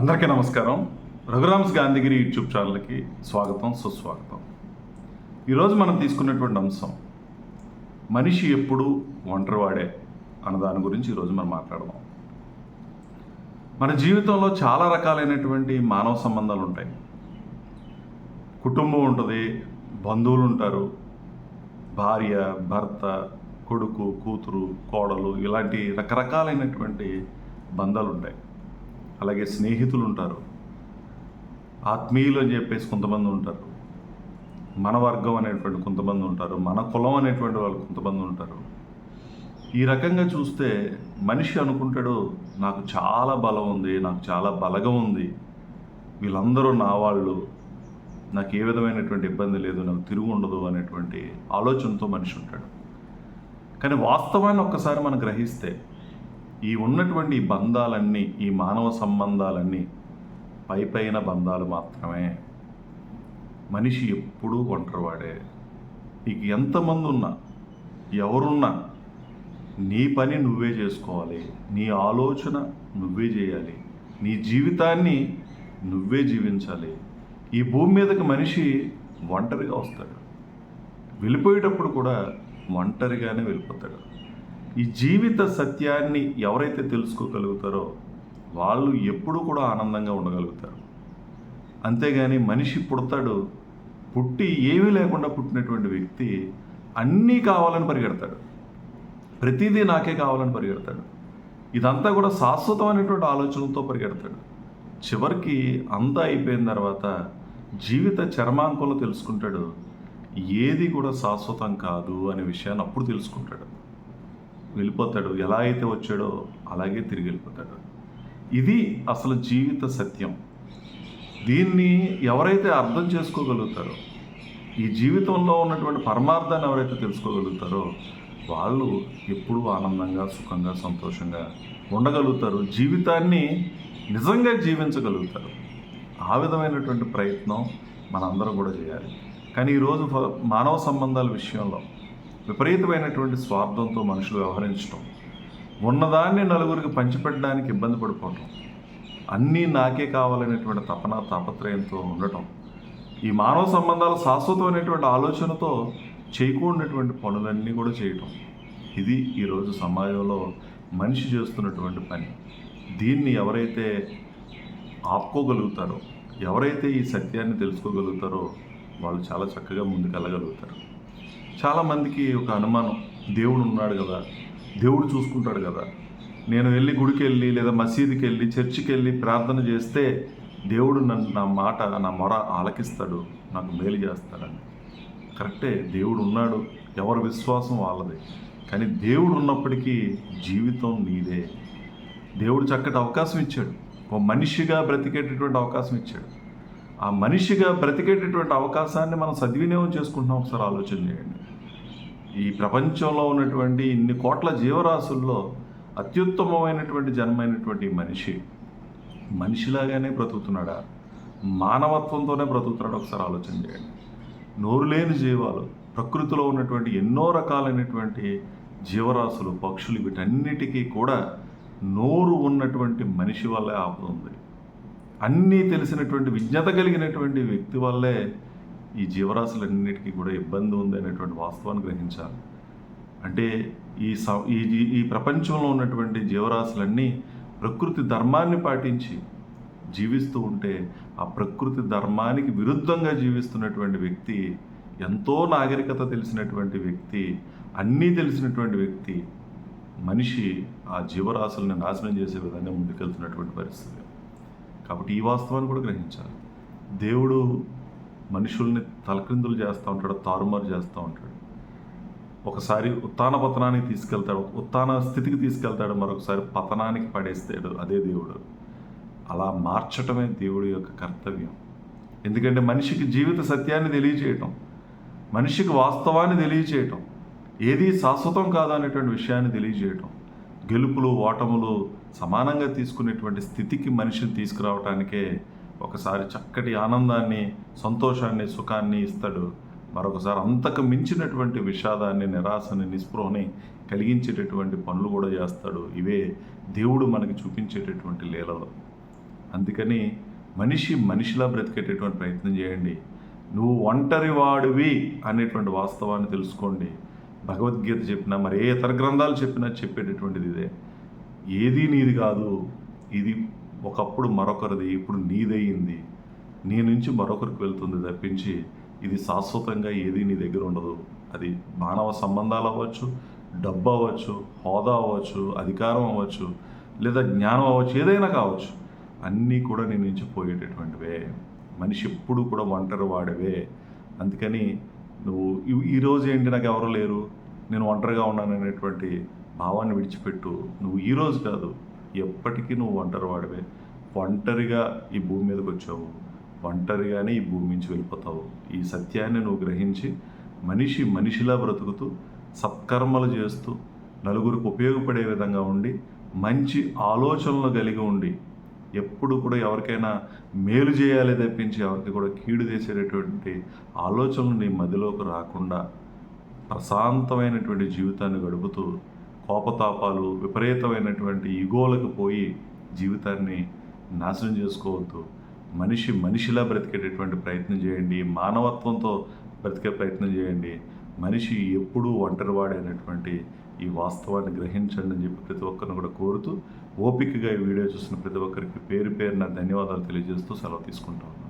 అందరికీ నమస్కారం. రఘురామ్స్ గాంధీగిరి యూట్యూబ్ ఛానల్కి స్వాగతం సుస్వాగతం. ఈరోజు మనం తీసుకున్నటువంటి అంశం మనిషి ఎప్పుడు ఒంటరివాడే అన్న దాని గురించి ఈరోజు మనం మాట్లాడదాం. మన జీవితంలో చాలా రకాలైనటువంటి మానవ సంబంధాలు ఉంటాయి. కుటుంబం ఉంటుంది బంధువులు ఉంటారు భార్య భర్త కొడుకు కూతురు కోడలు ఇలాంటి రకరకాలైనటువంటి బంధాలు ఉంటాయి. అలాగే స్నేహితులు ఉంటారు ఆత్మీయులు అని చెప్పేసి కొంతమంది ఉంటారు. మన వర్గం అనేటువంటి కొంతమంది ఉంటారు. మన కులం అనేటువంటి వాళ్ళు కొంతమంది ఉంటారు. ఈ రకంగా చూస్తే మనిషి అనుకుంటాడు నాకు చాలా బలం ఉంది నాకు చాలా బలగం ఉంది. వీళ్ళందరూ నా వాళ్ళు. నాకు ఏ విధమైనటువంటి ఇబ్బంది లేదు నాకు తిరుగు ఉండదు అనేటువంటి ఆలోచనతో మనిషి ఉంటాడు. కానీ వాస్తవాన్ని ఒక్కసారి మనం గ్రహిస్తే ఈ ఉన్నటువంటి బంధాలన్నీ ఈ మానవ సంబంధాలన్నీ పై పైన బంధాలు మాత్రమే. మనిషి ఎప్పుడూ ఒంటరివాడే. నీకు ఎంతమంది ఉన్నా ఎవరున్నా నీ పని నువ్వే చేసుకోవాలి నీ ఆలోచన నువ్వే చేయాలి నీ జీవితాన్ని నువ్వే జీవించాలి. ఈ భూమి మీదకి మనిషి ఒంటరిగా వస్తాడు. వెళ్ళిపోయేటప్పుడు కూడా ఒంటరిగానే వెళ్ళిపోతాడు. ఈ జీవిత సత్యాన్ని ఎవరైతే తెలుసుకోగలుగుతారో వాళ్ళు ఎప్పుడూ కూడా ఆనందంగా ఉండగలుగుతారు. అంతేగాని మనిషి పుడతాడు పుట్టి ఏమీ లేకుండా పుట్టినటువంటి వ్యక్తి అన్నీ కావాలని పరిగెడతాడు. ప్రతిదీ నాకే కావాలని పరిగెడతాడు. ఇదంతా కూడా శాశ్వతమైనటువంటి ఆలోచనలతో పరిగెడతాడు. చివరికి అంతా అయిపోయిన తర్వాత జీవిత చర్మాంకంలో తెలుసుకుంటాడు ఏది కూడా శాశ్వతం కాదు అనే విషయాన్ని అప్పుడు తెలుసుకుంటాడు. వెళ్ళిపోతాడు. ఎలా అయితే వచ్చాడో అలాగే తిరిగి వెళ్ళిపోతాడు. ఇది అసలు జీవిత సత్యం. దీన్ని ఎవరైతే అర్థం చేసుకోగలుగుతారో ఈ జీవితంలో ఉన్నటువంటి పరమార్థాన్ని ఎవరైతే తెలుసుకోగలుగుతారో వాళ్ళు ఎప్పుడూ ఆనందంగా సుఖంగా సంతోషంగా ఉండగలుగుతారు. జీవితాన్ని నిజంగా జీవించగలుగుతారు. ఆ విధమైనటువంటి ప్రయత్నం మనందరం కూడా చేయాలి. కానీ ఈరోజు మానవ సంబంధాల విషయంలో విపరీతమైనటువంటి స్వార్థంతో మనుషులు వ్యవహరించడం ఉన్నదాన్ని నలుగురికి పంచిపెట్టడానికి ఇబ్బంది పడిపోవటం అన్నీ నాకే కావాలనేటువంటి తపన తాపత్రయంతో ఉండటం ఈ మానవ సంబంధాలు శాశ్వతమైనటువంటి ఆలోచనతో చేయకూడినటువంటి పనులన్నీ కూడా చేయటం. ఇది ఈరోజు సమాజంలో మనిషి చేస్తున్నటువంటి పని. దీన్ని ఎవరైతే ఆపుకోగలుగుతారో ఎవరైతే ఈ సత్యాన్ని తెలుసుకోగలుగుతారో వాళ్ళు చాలా చక్కగా ముందుకెళ్ళగలుగుతారు. చాలామందికి ఒక అనుమానం. దేవుడు ఉన్నాడు కదా. దేవుడు చూసుకుంటాడు కదా. నేను వెళ్ళి గుడికి వెళ్ళి లేదా మసీదుకి వెళ్ళి చర్చికి వెళ్ళి ప్రార్థన చేస్తే దేవుడు నన్ను నా మాట నా మొర ఆలకిస్తాడు. నాకు మేలు చేస్తాడని. కరెక్టే దేవుడు ఉన్నాడు. ఎవరి విశ్వాసం వాళ్ళదే. కానీ దేవుడు ఉన్నప్పటికీ జీవితం నీదే. దేవుడు చక్కటి అవకాశం ఇచ్చాడు. ఒక మనిషిగా బ్రతికేటటువంటి అవకాశం ఇచ్చాడు. ఆ మనిషిగా బ్రతికేటటువంటి అవకాశాన్ని మనం సద్వినియోగం చేసుకుంటున్నాం. ఒకసారి ఆలోచన చేయండి. ఈ ప్రపంచంలో ఉన్నటువంటి ఇన్ని కోట్ల జీవరాశుల్లో అత్యుత్తమమైనటువంటి జన్మైనటువంటి మనిషి మనిషిలాగానే బ్రతుకుతున్నాడా? మానవత్వంతోనే బ్రతుకుతున్నాడు? ఒకసారి ఆలోచన చేయండి. నోరు లేని జీవాలు ప్రకృతిలో ఉన్నటువంటి ఎన్నో రకాలైనటువంటి జీవరాశులు పక్షులు వీటన్నిటికీ కూడా నోరు ఉన్నటువంటి మనిషి వల్లే ఆపుతుంది అన్నీ తెలిసినటువంటి విజ్ఞత కలిగినటువంటి వ్యక్తి వల్లే ఈ జీవరాశులన్నిటికీ కూడా ఇబ్బంది ఉంది అనేటువంటి వాస్తవాన్ని గ్రహించాలి. అంటే ఈ స ఈ జీ- ఈ ప్రపంచంలో ఉన్నటువంటి జీవరాశులన్నీ ప్రకృతి ధర్మాన్ని పాటించి జీవిస్తూ ఉంటే ఆ ప్రకృతి ధర్మానికి విరుద్ధంగా జీవిస్తున్నటువంటి వ్యక్తి ఎంతో నాగరికత తెలిసినటువంటి వ్యక్తి అన్నీ తెలిసినటువంటి వ్యక్తి మనిషి ఆ జీవరాశులను నాశనం చేసే విధంగా ముందుకెళ్తున్నటువంటి పరిస్థితి. కాబట్టి ఈ వాస్తవాన్ని కూడా గ్రహించాలి. దేవుడు మనుషుల్ని తలక్రిందులు చేస్తూ ఉంటాడు తారుమారు చేస్తూ ఉంటాడు. ఒకసారి ఉత్తాన పతనానికి తీసుకెళ్తాడు ఉత్తాన స్థితికి తీసుకెళ్తాడు మరొకసారి పతనానికి పడేస్తాడు అదే దేవుడు. అలా మార్చటమే దేవుడి యొక్క కర్తవ్యం. ఎందుకంటే మనిషికి జీవిత సత్యాన్ని తెలియచేయటం మనిషికి వాస్తవాన్ని తెలియచేయటం ఏది శాశ్వతం కాదు అనేటువంటి విషయాన్ని తెలియజేయటం గెలుపులు ఓటములు సమానంగా తీసుకునేటువంటి స్థితికి మనిషిని తీసుకురావటానికే ఒకసారి చక్కటి ఆనందాన్ని సంతోషాన్ని సుఖాన్ని ఇస్తాడు. మరొకసారి అంతకు మించినటువంటి విషాదాన్ని నిరాశని నిస్పృహని కలిగించేటటువంటి పనులు కూడా చేస్తాడు. ఇవే దేవుడు మనకి చూపించేటటువంటి లీలలు. అందుకని మనిషి మనిషిలా బ్రతికేటటువంటి ప్రయత్నం చేయండి. నువ్వు ఒంటరి వాడివి అనేటువంటి వాస్తవాన్ని తెలుసుకోండి. భగవద్గీత చెప్పినా మరి ఏ ఇతర గ్రంథాలు చెప్పినా చెప్పేటటువంటిది ఇదే. ఏది నీది కాదు. ఇది ఒకప్పుడు మరొకరిది ఇప్పుడు నీదయ్యింది నీ నుంచి మరొకరికి వెళ్తుంది తప్పించి ఇది శాశ్వతంగా ఏది నీ దగ్గర ఉండదు. అది మానవ సంబంధాలు అవ్వచ్చు డబ్బు అవ్వచ్చు హోదా అవ్వచ్చు అధికారం అవ్వచ్చు లేదా జ్ఞానం అవ్వచ్చు ఏదైనా కావచ్చు. అన్నీ కూడా నీ నుంచి పోయేటటువంటివే. మనిషి ఎప్పుడు కూడా ఒంటరి వాడవే. అందుకని నువ్వు ఈరోజు ఏంటి నాకు ఎవరు లేరు. నేను ఒంటరిగా ఉన్నాను అనేటువంటి భావాన్ని విడిచిపెట్టు. నువ్వు ఈరోజు కాదు ఎప్పటికీ నువ్వు ఒంటరి వాడివే ఒంటరిగా ఈ భూమి మీదకి వచ్చావు. ఒంటరిగానే ఈ భూమి నుంచి వెళ్ళిపోతావు. ఈ సత్యాన్ని నువ్వు గ్రహించి మనిషి మనిషిలా బ్రతుకుతూ సత్కర్మలు చేస్తూ నలుగురికి ఉపయోగపడే విధంగా ఉండి మంచి ఆలోచనలు కలిగి ఉండి ఎప్పుడు కూడా ఎవరికైనా మేలు చేయాలి తప్పించి ఎవరికి కూడా కీడు చేసేటటువంటి ఆలోచనలు నీ మదిలోకి రాకుండా ప్రశాంతమైనటువంటి జీవితాన్ని గడుపుతూ కోపతాపాలు విపరీతమైనటువంటి ఇగోలకు పోయి జీవితాన్ని నాశనం చేసుకోవద్దు. మనిషి మనిషిలా బ్రతికేటటువంటి ప్రయత్నం చేయండి. మానవత్వంతో బ్రతికే ప్రయత్నం చేయండి. మనిషి ఎప్పుడూ ఒంటరివాడే అనేటువంటి ఈ వాస్తవాన్ని గ్రహించండి అని చెప్పి ప్రతి ఒక్కరిని కూడా కోరుతూ ఓపికగా ఈ వీడియో చూసిన ప్రతి ఒక్కరికి పేరు పేరున ధన్యవాదాలు తెలియజేస్తూ సెలవు తీసుకుంటా ఉన్నాను.